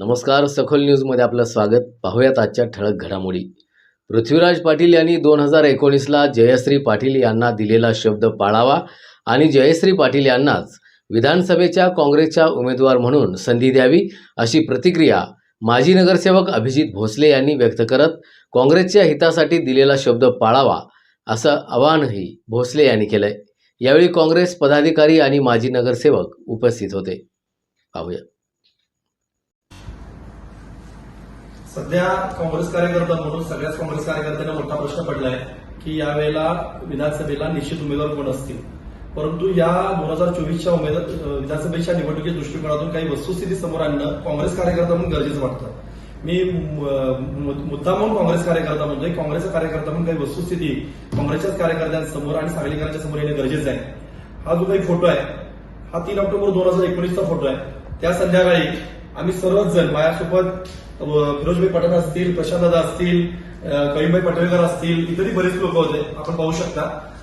नमस्कार सखोल न्यूजमध्ये आपलं स्वागत. पाहूयात आजच्या ठळक घडामोडी. पृथ्वीराज पाटील यांनी दोन हजार एकोणीसला जयश्री पाटील यांना दिलेला शब्द पाळावा आणि जयश्री पाटील यांनाच विधानसभेच्या काँग्रेसच्या उमेदवार म्हणून संधी द्यावी अशी प्रतिक्रिया माजी नगरसेवक अभिजित भोसले यांनी व्यक्त करत काँग्रेसच्या हितासाठी दिलेला शब्द पाळावा असं आवाहनही भोसले यांनी केलंय. यावेळी काँग्रेस पदाधिकारी आणि माजी नगरसेवक उपस्थित होते. पाहूया सध्या काँग्रेस कार्यकर्ता म्हणून सगळ्याच काँग्रेस कार्यकर्त्यांना मोठा प्रश्न पडलाय की यावेळेला विधानसभेला निश्चित उमेदवार कोण असतील? परंतु या दोन हजार चोवीसच्या उमेदवार विधानसभेच्या निवडणुकीच्या दृष्टिकोनातून काही वस्तुस्थिती समोर आणणं काँग्रेस कार्यकर्ता म्हणून गरजेचं वाटतं. मी मुद्दा म्हणून काँग्रेस कार्यकर्ता म्हणतोय काँग्रेसचा कार्यकर्ता म्हणून काही वस्तुस्थिती काँग्रेसच्याच कार्यकर्त्यांसमोर आणि सांगलीकरांच्या समोर येणं गरजेचं आहे. हा जो काही फोटो आहे हा तीन ऑक्टोबर दोन हजार एकोणीसचा फोटो आहे. त्या संध्याकाळी आम्ही सर्वच जण माझ्यासोबत फिरोजभाई पठाण असतील प्रशांत दादा असतील कळीमभाई पटवेकर असतील इतरही बरेच लोक होते आपण पाहू शकता.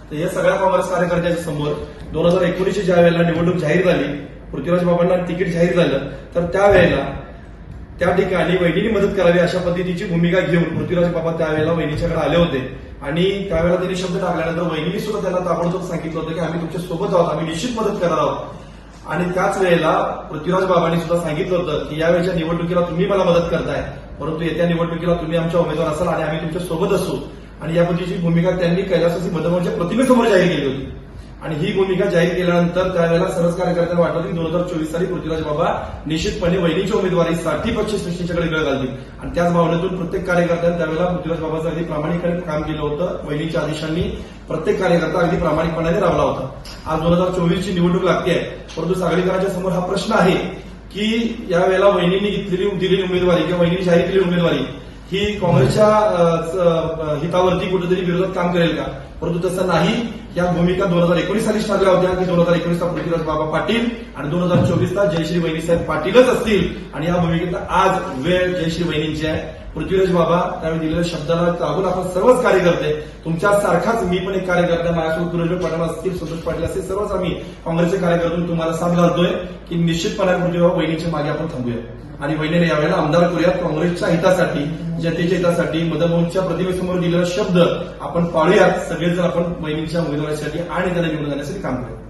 तर या सगळ्या काँग्रेस कार्यकर्त्यांच्या समोर दोन हजार एकोणीसची ज्या वेळेला निवडणूक जाहीर झाली पृथ्वीराज बाबांना तिकीट जाहीर झालं तर त्यावेळेला त्या ठिकाणी वहिनीने मदत करावी अशा पद्धतीची भूमिका घेऊन पृथ्वीराज बाबा त्यावेळेला वहिनीच्याकडे आले होते. आणि त्यावेळेला त्यांनी शब्द टाकल्यानंतर वहिनीने सुद्धा त्याला ताबडतोब सांगितलं होतं की आम्ही तुमच्यासोबत आहोत आम्ही निश्चित मदत करणार आहोत. आणि त्याच वेळेला पृथ्वीराज बाबांनी सुद्धा सांगितलं होतं की यावेळेच्या निवडणुकीला तुम्ही मला मदत करताय. परंतु येत्या निवडणुकीला तुम्ही आमच्या उमेदवार असाल आणि आम्ही तुमच्यासोबत असू. आणि या पद्धतीची भूमिका त्यांनी कैलासाची मदमाच्या म्हणजे प्रतिमेसमोर जाहीर केली होती. आणि ही भूमिका जाहीर केल्यानंतर त्यावेळेला सरस कार्यकर्त्यांना वाटलं की दोन हजार चोवीस साली पृथ्वीराज बाबा निश्चितपणे वहिनीच्या उमेदवारीसाठी पक्ष सृष्टीच्याकडे वेळ घालतील. आणि त्याच भावनेतून प्रत्येक कार्यकर्त्यांनी त्यावेळेला पृथ्वीराज बाबाचं अगदी प्रामाणिकपणे काम केलं होतं. वहिनीच्या आदेशांनी प्रत्येक कार्यकर्ता अगदी प्रामाणिकपणाने राबला होता. आज दोन हजार चोवीसची निवडणूक लागते परंतु सागरीकरांच्या समोर हा प्रश्न आहे की यावेळेला वहिनींनी घेतलेली दिलेली उमेदवारी किंवा वहिनींनी जाहीर केलेली उमेदवारी ही काँग्रेसच्या हितावरती कुठेतरी विरोधात काम करेल का? परंतु तसं नाही. या भूमिका दोन हजार एकोणीस साली ठरल्या होत्या की दोन हजार एकोणीसला पृथ्वीराज बाबा पाटील आणि दोन हजार चोवीसला जयश्री वहिनीसाहेब पाटीलच असतील. आणि या भूमिकेचा आज वेळ जयश्री वहिनींची आहे. पृथ्वीराज बाबा त्यावेळी दिलेल्या शब्दाला लागून आपण सर्वच कार्यकर्ते तुमच्या सारखाच मी पण एक कार्यकर्ता माझ्यासोबत फिरोजभाई पठाण असतील संतोष पाटील असतील सर्वच आम्ही काँग्रेसचे कार्यकर्ते तुम्हाला साथ घालतोय की निश्चितपणे पृथ्वीबाबा वहिनीच्या मागे आपण थांबूया. आणि वहिनीने यावेळेला आमदार करूयात काँग्रेसच्या हितासाठी जनतेच्या हितासाठी मदनमोहनच्या प्रतिमेसमोर दिलेला शब्द आपण पाळूयात. सगळेजण आपण वहिनीच्या उमेदवारीसाठी आणि त्यांना निवडून जाण्यासाठी काम करेल.